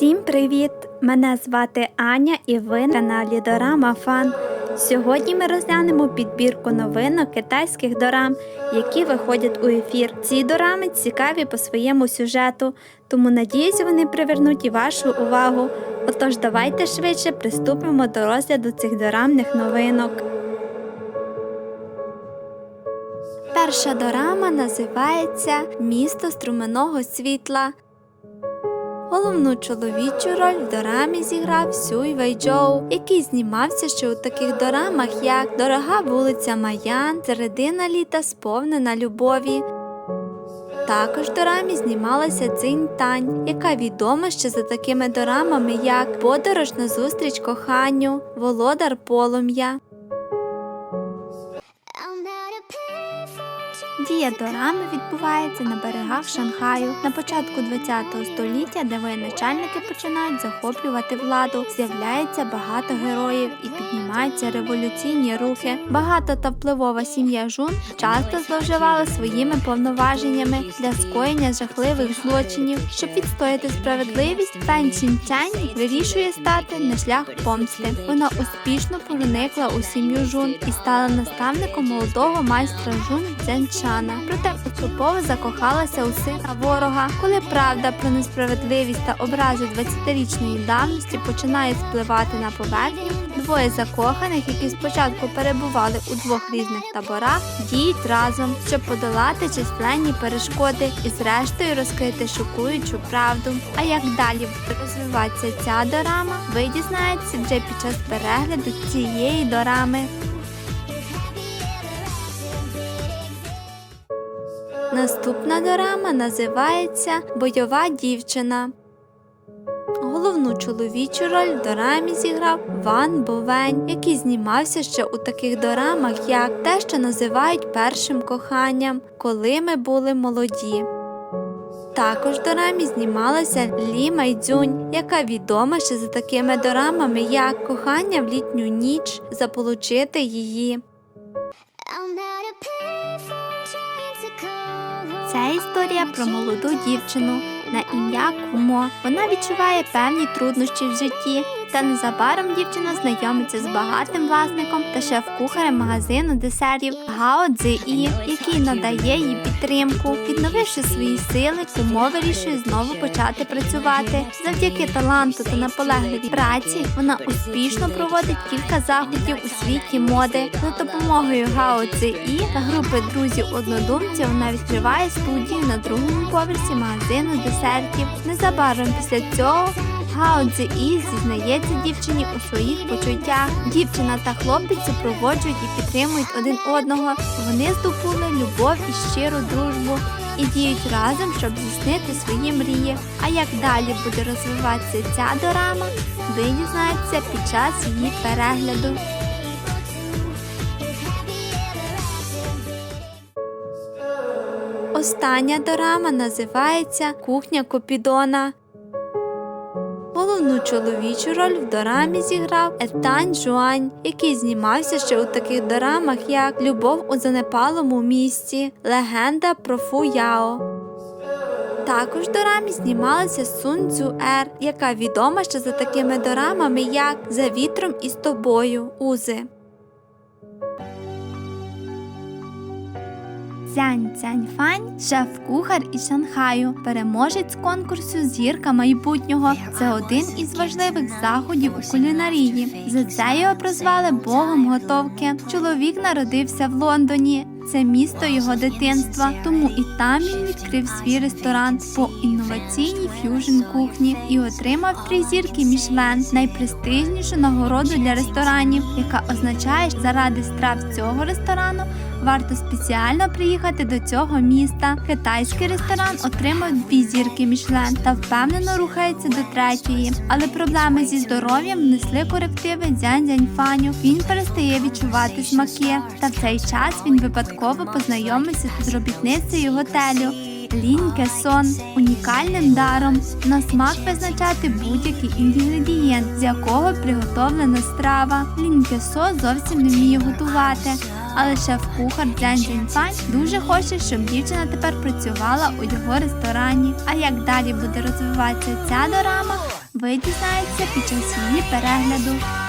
Привіт! Мене звати Аня і ви на каналі Дорама Фан. Сьогодні ми розглянемо підбірку новинок китайських дорам, які виходять у ефір. Ці дорами цікаві по своєму сюжету, тому надіюсь, вони привернуть і вашу увагу. Отож, давайте швидше приступимо до розгляду цих дорамних новинок. Перша дорама називається Місто струменого світла. Головну чоловічу роль в дорамі зіграв Сюй Вейджоу, який знімався ще у таких дорамах, як Дорога вулиця Маян, Середина літа сповнена любові. Також в дорамі знімалася Цинь Тань, яка відома ще за такими дорамами, як Подорож на зустріч коханню, Володар полум'я. Дія дорами відбувається на берегах Шанхаю на початку ХХ століття, де воєначальники починають захоплювати владу. З'являється багато героїв і піднімаються революційні рухи. Багато та впливова сім'я Жун часто зловживала своїми повноваженнями для скоєння жахливих злочинів. Щоб відстояти справедливість, Тань Чінчань вирішує стати на шлях помсти. Вона успішно проникла у сім'ю Жун і стала наставником молодого майстра Жун Цзянчана. Проте поступово закохалася у сина ворога. Коли правда про несправедливість та образи 20-річної давності починає спливати на поверхню, двоє закоханих, які спочатку перебували у двох різних таборах, діють разом, щоб подолати численні перешкоди і зрештою розкрити шокуючу правду. А як далі буде розвиватися ця дорама, ви дізнаєтеся вже під час перегляду цієї дорами. Наступна дорама називається Бойова дівчина. Головну чоловічу роль в дорамі зіграв Ван Бовень, який знімався ще у таких дорамах, як те, що називають першим коханням, коли ми були молоді. Також дорамі знімалася Лі Майдзюнь, яка відома ще за такими дорамами, як Кохання в літню ніч, заполучити її. Це історія про молоду дівчину на ім'я Кумо. Вона відчуває певні труднощі в житті, та незабаром дівчина знайомиться з багатим власником та шеф-кухарем магазину десертів Гао Цзи І, який надає їй підтримку. Відновивши свої сили, Кумо вирішує знову почати працювати. Завдяки таланту та наполегливій праці вона успішно проводить кілька заходів у світі моди. За допомогою Гао Цзи І та групи друзів-однодумців вона відкриває студію на другому поверсі магазину десертів. Незабаром після цього Гао Цзи І зізнається дівчині у своїх почуттях. Дівчина та хлопець супроводжують і підтримують один одного. Вони здобули любов і щиру дружбу і діють разом, щоб здійснити свої мрії. А як далі буде розвиватися ця дорама, ви дізнаєтеся під час її перегляду. Остання дорама називається Кухня Копідона. Головну чоловічу роль в дорамі зіграв Етань Жуань, який знімався ще у таких дорамах, як Любов у занепалому місті, Легенда про Фу Яо. Також дорамі знімалася Сун Цю Ер, яка відома ще за такими дорамами, як За вітром і з тобою Узи. Цянь Цяньфань, шеф-кухар із Шанхаю, переможець конкурсу Зірка майбутнього. Це один із важливих заходів у кулінарії. За це його прозвали Богом готовки. Чоловік народився в Лондоні. Це місто його дитинства, тому і там він відкрив свій ресторан по інноваційній ф'южн кухні і отримав три зірки Мішлен, найпрестижнішу нагороду для ресторанів, яка означає, що заради страв цього ресторану варто спеціально приїхати до цього міста. Китайський ресторан отримав дві зірки Мішлен та впевнено рухається до третьої. Але проблеми зі здоров'ям внесли корективи дзянь Дзяньфаню. Він перестає відчувати смаки. Та в цей час він випадково познайомився з робітницею готелю. Ліньке сон унікальним даром на смак визначати будь-який інгредієнт, з якого приготовлена страва. Ліньке со зовсім не вміє готувати. Але шеф-кухар Дзян Дзіньфань дуже хоче, щоб дівчина тепер працювала у його ресторані. А як далі буде розвиватися ця дорама, ви дізнаєтеся під час її перегляду.